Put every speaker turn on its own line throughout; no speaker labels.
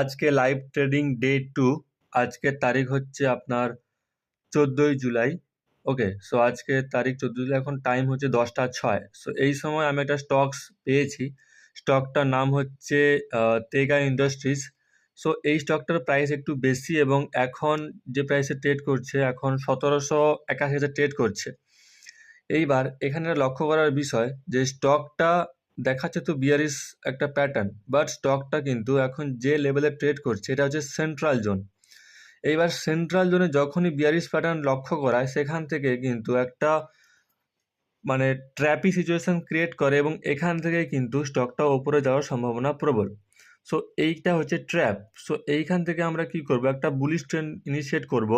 আজকে live trading day to আজকের তারিখ হচ্ছে আপনার চোদ্দোই জুলাই ওকে সো আজকে তারিখ চোদ্দ জুলাই, এখন টাইম হচ্ছে দশটা ছয়। সো এই সময় আমি একটা স্টকস পেয়েছি। স্টকটার নাম হচ্ছে তেগা ইন্ডাস্ট্রিজ সো এই স্টকটার প্রাইস একটু বেশি এবং এখন যে প্রাইসে ট্রেড করছে, এখন সতেরোশো একাশি হাজার ট্রেড করছে। এইবার এখানে লক্ষ্য করার বিষয় যে স্টকটা দেখাচ্ছে তো বিয়ারিস একটা প্যাটার্ন বাট স্টকটা কিন্তু এখন যে লেভেলে ট্রেড করছে, এটা হচ্ছে সেন্ট্রাল জোন এইবার সেন্ট্রাল জোনে যখনই বিয়ারিস প্যাটার্ন লক্ষ্য করায়, সেখান থেকে কিন্তু একটা মানে ট্র্যাপি সিচুয়েশন ক্রিয়েট করে এবং এখান থেকে কিন্তু স্টকটা ওপরে যাওয়ার সম্ভাবনা প্রবল। সো এইটা হচ্ছে ট্র্যাপ সো এইখান থেকে আমরা কি করব? একটা বুলিশ ট্রেন ইনিশিয়েট করব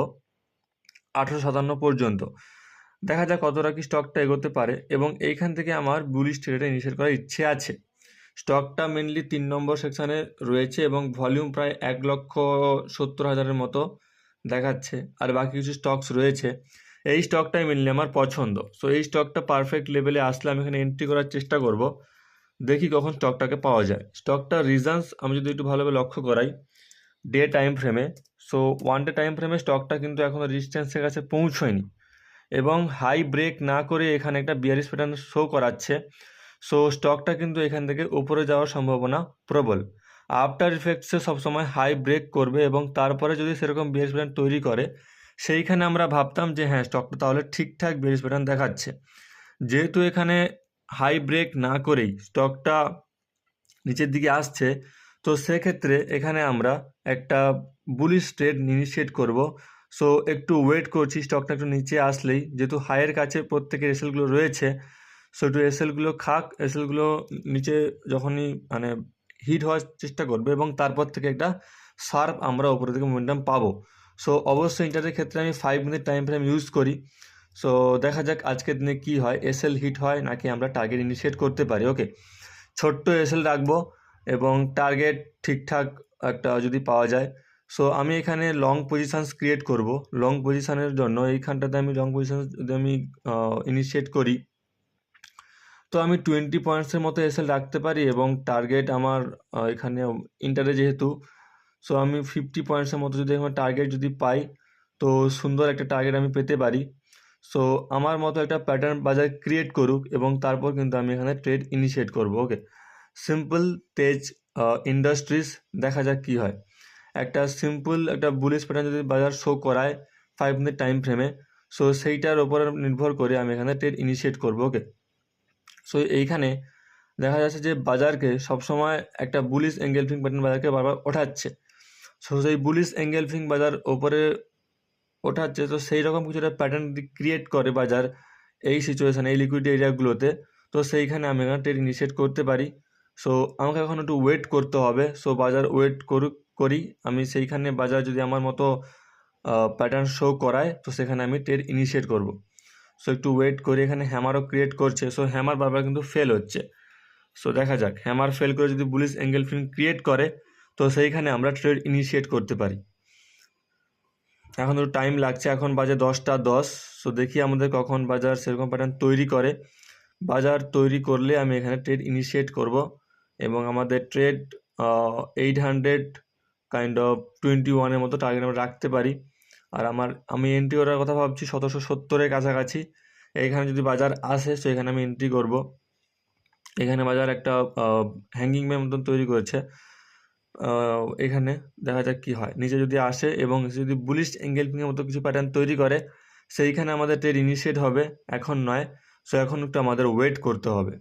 আঠারোশো সাতান্ন পর্যন্ত। দেখা যাক কতটা কি স্টকটা এগোতে পারে এবং এইখান থেকে আমার বুলিশ ট্রেডটা ইনিশিয়েট করার ইচ্ছে আছে। স্টকটা মেনলি তিন নম্বর সেকশানে রয়েছে এবং ভলিউম প্রায় এক লক্ষ সত্তর হাজারের মতো দেখাচ্ছে আর বাকি কিছু স্টকস রয়েছে। এই স্টকটাই মেনলি আমার পছন্দ। সো এই স্টকটা পারফেক্ট লেভেলে আসলে আমি এখানে এন্ট্রি করার চেষ্টা করব। দেখি কখন স্টকটাকে পাওয়া যায়। স্টকটার রিজনস আমি যদি একটু ভালোভাবে লক্ষ্য করাই ডে টাইম ফ্রেমে সো ওয়ান ডে টাইম ফ্রেমে স্টকটা কিন্তু এখনও রেজিস্ট্যান্সের কাছে পৌঁছয়নি। এবং হাই ব্রেক না করে এখানে একটা বিয়ারিস প্যাটার্ন শো করাচ্ছে। সো স্টকটা কিন্তু এখান থেকে উপরে যাওয়ার সম্ভাবনা প্রবল। আফটার ইফেক্টসে সবসময় হাই ব্রেক করবে এবং তারপরে যদি সেরকম বিয়ারিস প্যাটার্ন তৈরি করে, সেইখানে আমরা ভাবতাম যে হ্যাঁ স্টকটা তাহলে ঠিকঠাক বিয়ারিস প্যাটার্ন দেখাচ্ছে। যেহেতু এখানে হাই ব্রেক না করেই স্টকটা নিচের দিকে আসছে, তো সেক্ষেত্রে এখানে আমরা একটা বুলিশ ট্রেড ইনিশিয়েট করব। সো একটু ওয়েট করছি স্টকটা একটু নিচে আসলেই। যেহেতু হাইয়ের কাছে প্রত্যেকের এসএলগুলো রয়েছে সো একটু এসএলগুলো খাক এসএলগুলো নিচে যখনই মানে হিট হওয়ার চেষ্টা করবে এবং তারপর থেকে একটা শার্প আমরা ওপরের দিকে মোমেন্টাম পাবো। সো অবশ্যই ইন্টারের ক্ষেত্রে আমি five minute time frame use করি। সো দেখা যাক আজকের দিনে কী হয় এসএল হিট হয় নাকি আমরা টার্গেট ইনিশিয়েট করতে পারি। ওকে ছোট্ট এসএল রাখব এবং টার্গেট ঠিকঠাক একটা যদি পাওয়া যায় সো আমি এখানে লং পজিশানস ক্রিয়েট করব। লং পজিশানের জন্য এইখানটাতে আমি লং পজিশান যদি আমি ইনিশিয়েট করি, তো আমি টোয়েন্টি পয়েন্টসের মতো এসএল রাখতে পারি এবং টার্গেট আমার এখানে ইন্টারে যেহেতু সো আমি ফিফটি পয়েন্টসের মতো যদি আমার টার্গেট যদি পাই, তো সুন্দর একটা টার্গেট আমি পেতে পারি। সো আমার মতো একটা প্যাটার্ন বাজার ক্রিয়েট করুক এবং তারপর কিন্তু আমি এখানে ট্রেড ইনিশিয়েট করব ওকে সিম্পল তেজ ইন্ডাস্ট্রিজ দেখা যাক কী হয়। একটা সিম্পল একটা বুলিশ প্যাটার্ন যদি বাজার শো করায় ফাইভ মিনিট টাইম ফ্রেমে সো সেইটার ওপর নির্ভর করে আমি এখানে ট্রেড ইনিশিয়েট করব ওকে সো এইখানে দেখা যাচ্ছে যে বাজারকে সবসময় একটা বুলিশ এঙ্গেলফিং প্যাটার্ন বাজারকে বারবার ওঠাচ্ছে। সো সেই বুলিশ এঙ্গেলফিং বাজার ওপরে ওঠাচ্ছে, তো সেই রকম কিছু একটা প্যাটার্ন ক্রিয়েট করে বাজার এই সিচুয়েশানে এই লিকুইড এরিয়াগুলোতে তো সেইখানে আমি এখানে ট্রেড ইনিশিয়েট করতে পারি। সো আমাকে এখন একটু ওয়েট করতে হবে। সো বাজার ওয়েট করুক করি। আমি সেইখানে বাজার যদি আমার মতো প্যাটার্ন শো করায়, তো সেখানে আমি ট্রেড ইনিশিয়েট করব। সো একটু ওয়েট করে, এখানে হ্যামারও ক্রিয়েট করছে। সো হ্যামার বারবার কিন্তু ফেল হচ্ছে। সো দেখা যাক হ্যামার ফেল করে যদি বুলিশ অ্যাঙ্গেল ফিল্ম ক্রিয়েট করে, তো সেইখানে আমরা ট্রেড ইনিশিয়েট করতে পারি। এখন তো টাইম লাগছে, এখন বাজে দশটা দশ। সো দেখি আমাদের কখন বাজার সেরকম প্যাটার্ন তৈরি করে। বাজার তৈরি করলে আমি এখানে ট্রেড ইনিশিয়েট করব। এবং আমাদের trade eight hundred kind of twenty ওয়ানের মতো টার্গেট আমরা রাখতে পারি। আর আমার, আমি এন্ট্রি করার কথা ভাবছি সতেরোশো সত্তরের কাছাকাছি। এখানে যদি বাজার আসে, তো এখানে আমি এন্ট্রি করব। এখানে বাজার একটা হ্যাঙ্গিং ম্যাম মতন তৈরি করেছে। এখানে দেখা যাক কী হয়। নিচে যদি আসে এবং যদি বুলিশ এঙ্গেলফিংয়ের মতো কিছু প্যাটার্ন তৈরি করে, সেইখানে আমাদের ট্রেড ইনিশিয়েট হবে। এখন নয়। সো এখন একটু আমাদের ওয়েট করতে হবে।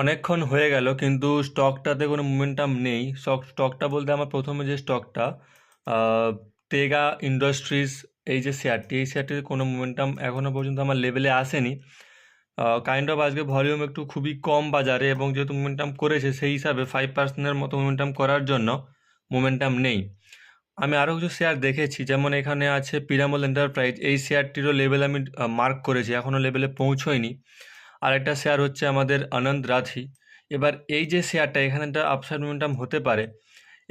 অনেকক্ষণ হয়ে গেল, কিন্তু স্টকটাতে কোনো মোমেন্টাম নেই। স্টক স্টকটা বলতে আমার প্রথমে যে স্টকটা টেগা ইন্ডাস্ট্রিজ এই যে শেয়ারটি এই শেয়ারটির কোনো মোমেন্টাম এখনও পর্যন্ত আমার লেভেলে আসেনি। কাইন্ড অফ আজকে ভলিউম একটু খুবই কম বাজারে এবং যেহেতু মোমেন্টাম করেছে, সেই হিসাবে ফাইভ পার্সেন্টের মতো মোমেন্টাম করার জন্য মোমেন্টাম নেই। আমি আরও কিছু শেয়ার দেখেছি, যেমন এখানে আছে পিরামল এন্টারপ্রাইজ এই শেয়ারটিরও লেভেল আমি মার্ক করেছি এখনও লেভেলে পৌঁছয়নি। আরেকটা শেয়ার হচ্ছে আমাদের আনন্দ রাথি এবার এই যে শেয়ারটা এখানে একটা আপসাইড মোমেন্টাম হতে পারে।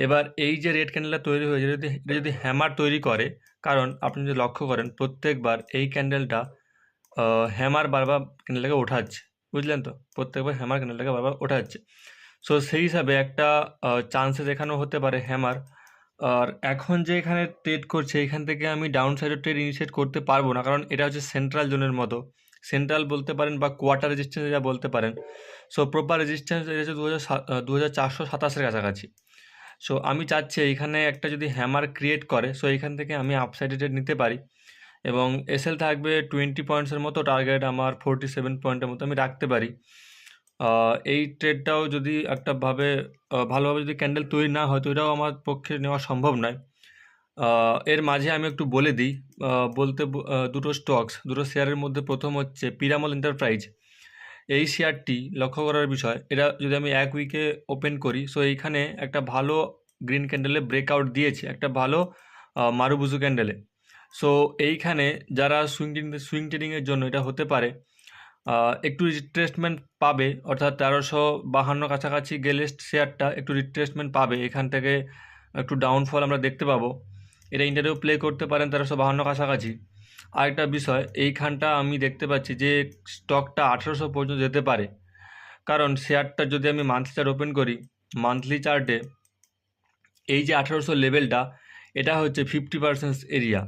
এবার এই যে রেড ক্যান্ডেলটা তৈরি হয়েছে, যদি, এটা যদি হ্যামার তৈরি করে, কারণ আপনি যদি লক্ষ্য করেন, প্রত্যেকবার এই ক্যান্ডেলটা হ্যামার বারবার ক্যান্ডেলটাকে ওঠাচ্ছে। বুঝলেন তো? প্রত্যেকবার হ্যামার ক্যান্ডেলটাকে বারবার ওঠাচ্ছে। সো সেই হিসাবে একটা চান্সেস এখানেও হতে পারে হ্যামার আর এখন যে এখানে ট্রেড করছে, এখান থেকে আমি ডাউন সাইডের ট্রেড ইনিশিয়েট করতে পারব না, কারণ এটা হচ্ছে সেন্ট্রাল জোনের মতো। সেন্ট্রাল বলতে পারেন বা কোয়ার্টার রেজিস্ট্যান্স যা বলতে পারেন। সো প্রপার রেজিস্ট্যান্স এটা হচ্ছে দু হাজার দু হাজার চারশো সাতাশের কাছাকাছি। সো আমি চাচ্ছি এইখানে একটা যদি হ্যামার ক্রিয়েট করে সো এইখান থেকে আমি আপসাইডে ট্রেড নিতে পারি। এবং এসএল থাকবে টোয়েন্টি পয়েন্টসের মতো টার্গেট আমার ফোরটি সেভেন পয়েন্টের মতো আমি রাখতে পারি। এই ট্রেডটাও যদি একটা ভাবে ভালোভাবে যদি ক্যান্ডেল তৈরি না হয়, তো এটাও আমার পক্ষে নেওয়া সম্ভব নয়। এর মাঝে আমি একটু বলে দিই বলতে দুটো স্টকস দুটো শেয়ারের মধ্যে প্রথম হচ্ছে পিরামল এন্টারপ্রাইজ এই শেয়ারটি লক্ষ্য করার বিষয়, এটা যদি আমি এক উইকে ওপেন করি সো এইখানে একটা ভালো গ্রিন ক্যান্ডেলে ব্রেকআউট দিয়েছে, একটা ভালো মারুবুজু ক্যান্ডেলে সো এইখানে যারা সুইং সুইং ট্রেডিংয়ের জন্য এটা হতে পারে একটু রিট্রেসমেন্ট পাবে, অর্থাৎ তেরোশো বাহান্ন কাছাকাছি গেলে শেয়ারটা একটু রিট্রেসমেন্ট পাবে, এখান থেকে একটু ডাউনফল আমরা দেখতে পাবো। এটা ইন্টারভিউ প্লে করতে পারেন তেরোশো বাহান্ন কাছাকাছি। আরেকটা বিষয়, এইখানটা আমি দেখতে পাচ্ছি যে স্টকটা আঠেরোশো পর্যন্ত যেতে পারে। কারণ শেয়ারটা যদি আমি মান্থলি চার্ট ওপেন করি মান্থলি চার্টে এই যে আঠেরোশো লেভেলটা এটা হচ্ছে ফিফটি পার্সেন্ট এরিয়া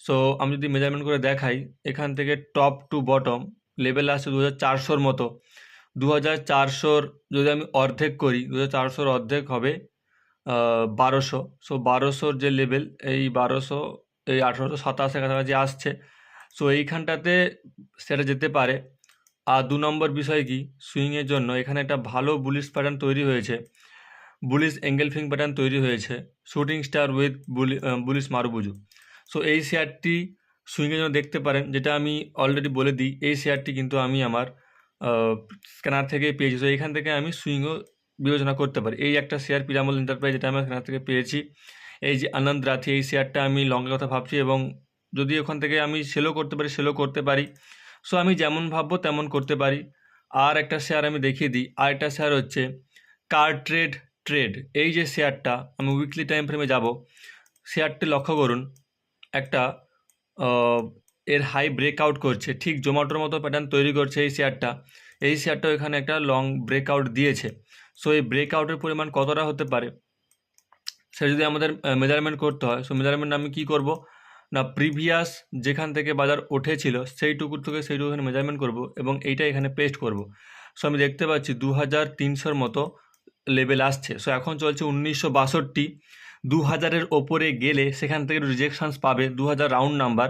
সো আমি যদি মেজারমেন্ট করে দেখাই, এখান থেকে টপ টু বটম লেভেল আসছে দু হাজার চারশোর মতো। দু হাজার চারশোর যদি আমি অর্ধেক করি দু হাজার চারশোর অর্ধেক হবে বারোশো। সো বারোশোর যে লেভেল এই বারোশো, এই আঠেরোশো সাতাশের কাছাকাছি আসছে। সো এইখানটাতে সেটা যেতে পারে। আর দু নম্বর বিষয় কি? সুইংয়ের জন্য এখানে একটা ভালো বুলিশ প্যাটার্ন তৈরি হয়েছে। বুলিশ এঙ্গেলফিং প্যাটার্ন তৈরি হয়েছে। Shooting star with bully bullish marubozu. So এই শেয়ারটি সুইংয়ের জন্য দেখতে পারেন। যেটা আমি অলরেডি বলে দিই, এই শেয়ারটি কিন্তু আমি আমার স্ক্যানার থেকে পেয়েছি। তো এখান থেকে আমি সুইংও বিবেচনা করতে পারি। এই একটা শেয়ার পিরামল এন্টারপ্রাইজ যেটা আমি এখান থেকে পেয়েছি। এই যে আনন্দ রাথি, এই শেয়ারটা আমি লঙ্গের কথা ভাবছি এবং যদি ওখান থেকে আমি সেলও করতে পারি সেলও করতে পারি। সো আমি যেমন ভাববো তেমন করতে পারি। আর একটা শেয়ার আমি দেখিয়ে দিই। আর একটা শেয়ার হচ্ছে কার ট্রেড ট্রেড এই যে শেয়ারটা আমি উইকলি টাইম ফ্রেমে যাব। শেয়ারটি লক্ষ্য করুন, একটা এর হাই ব্রেকআউট করছে। ঠিক জোম্যাটোর মতো প্যাটার্ন তৈরি করছে এই শেয়ারটা এই শেয়ারটা এখানে একটা লং ব্রেকআউট দিয়েছে। সো এই ব্রেকআউটের পরিমাণ কতটা হতে পারে? সেটা যদি আমাদের মেজারমেন্ট করতে হয় সো মেজারমেন্ট আমি কি করব? না প্রিভিয়াস যেখান থেকে বাজার উঠেছিল, সেইটুকু থেকে সেইটুকু এখানে মেজারমেন্ট করব এবং এইটা এখানে পেস্ট করব। সো আমি দেখতে পাচ্ছি দু হাজার তিনশোর মতো লেভেল আসছে। সো এখন চলছে উনিশশো বাষট্টি। দু হাজারের ওপরে গেলে সেখান থেকে রিজেকশনস পাবে দু হাজার রাউন্ড নাম্বার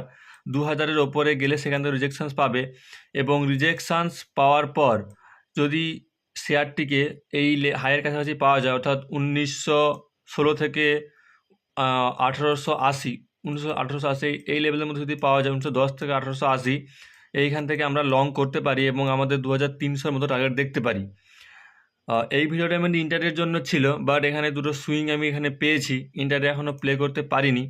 দু হাজারের ওপরে গেলে সেখান থেকে রিজেকশনস পাবে এবং রিজেকশানস পাওয়ার পর যদি শেয়ারটিকে এই হাইয়ের কাছাকাছি পাওয়া যায়, অর্থাৎ উনিশশো ষোলো থেকে আঠেরোশো আশি, উনিশশো আঠেরোশো আশি, এই লেভেলের মধ্যে যদি পাওয়া যায়, উনিশশো দশ থেকে আঠেরোশো আশি, এইখান থেকে আমরা লং করতে পারি এবং আমাদের দু হাজার তিনশোর মতো টার্গেট দেখতে পারি। এই ভিডিওটা আমি ইন্টারের জন্য ছিল বাট এখানে দুটো সুইং আমি এখানে পেয়েছি ইন্টারে এখনও প্লে করতে পারিনি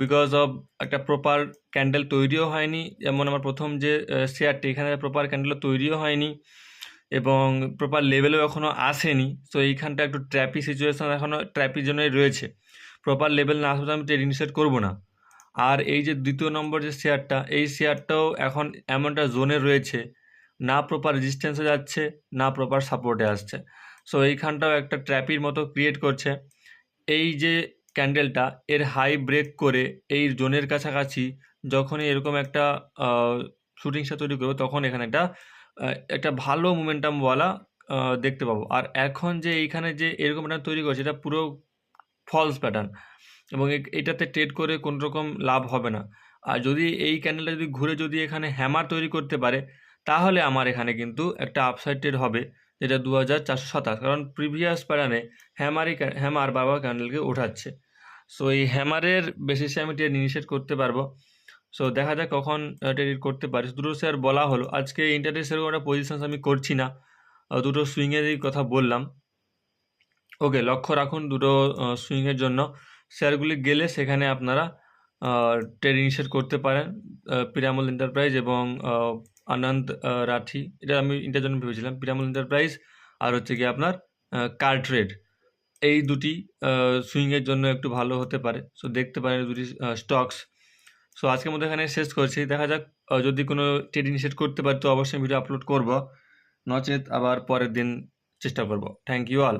বিকজ অফ একটা প্রপার ক্যান্ডেল তৈরিও হয়নি, যেমন আমার প্রথম যে শেয়ারটি, এখানে প্রপার ক্যান্ডেল তৈরিও হয়নি এবং প্রপার লেভেলও এখনও আসেনি। তো এইখানটা একটু ট্র্যাপি সিচুয়েশান এখনও ট্র্যাপির জন্যই রয়েছে। প্রপার লেভেল না আসলে আমি ট্রেড ইনিশিয়েট করব না। আর এই যে দ্বিতীয় নম্বর যে শেয়ারটা এই শেয়ারটাও এখন এমনটা জোনে রয়েছে, না প্রপার রেজিস্ট্যান্সে যাচ্ছে, না প্রপার সাপোর্টে আসছে। সো এইখানটাও একটা ট্র্যাপির মতো ক্রিয়েট করছে। এই যে ক্যান্ডেলটা এর হাই ব্রেক করে এই জোনের কাছাকাছি যখনই এরকম একটা শুটিং স্টার তৈরি করব, তখন এখানে একটা একটা ভালো মোমেন্টামওয়ালা দেখতে পাবো। আর এখন যে এইখানে যে এরকম একটা তৈরি করছে, এটা পুরো ফলস প্যাটার্ন এবং এটাতে ট্রেড করে কোনো রকম লাভ হবে না। আর যদি এই ক্যান্ডেলটা যদি ঘুরে যদি এখানে হ্যামার তৈরি করতে পারে, তাহলে আমার এখানে কিন্তু একটা আপসাইড ট্রেড হবে, যেটা দু হাজার চারশো সাতাশ। কারণ প্রিভিয়াস প্যাটার্নে হ্যামারই হ্যামার বাবা ক্যান্ডেলকে ওঠাচ্ছে। সো এই হ্যামারের বেসিসে আমি ট্রেড ইনিশিয়েট করতে পারব। সো দেখা যাক কখন ট্রেড করতে পারি। দুটো শেয়ার বলা হলো, আজকে ইন্টারনেট সেরকম একটা পজিশন আমি করছি না। দুটো সুইংয়েরই কথা বললাম। ওকে লক্ষ্য রাখুন দুটো সুইংয়ের জন্য। শেয়ারগুলি গেলে সেখানে আপনারা ট্রেড ইনিশিয়েট করতে পারেন পিরামল এন্টারপ্রাইজ এবং আনন্দ রাঠি এটা আমি ইন্টার জন্য ভেবেছিলাম পিরামল এন্টারপ্রাইজ আর হচ্ছে কি আপনার কার ট্রেড এই দুটি সুইংয়ের জন্য একটু ভালো হতে পারে। সো দেখতে পারেন দুটি স্টকস সো আজকের মধ্যে এখানে শেষ করছি। দেখা যাক যদি কোনো ট্রেড ইনিশিয়েট করতে পারি, তো অবশ্যই ভিডিও আপলোড করব। নচেত আবার পরের দিন চেষ্টা করব। Thank you all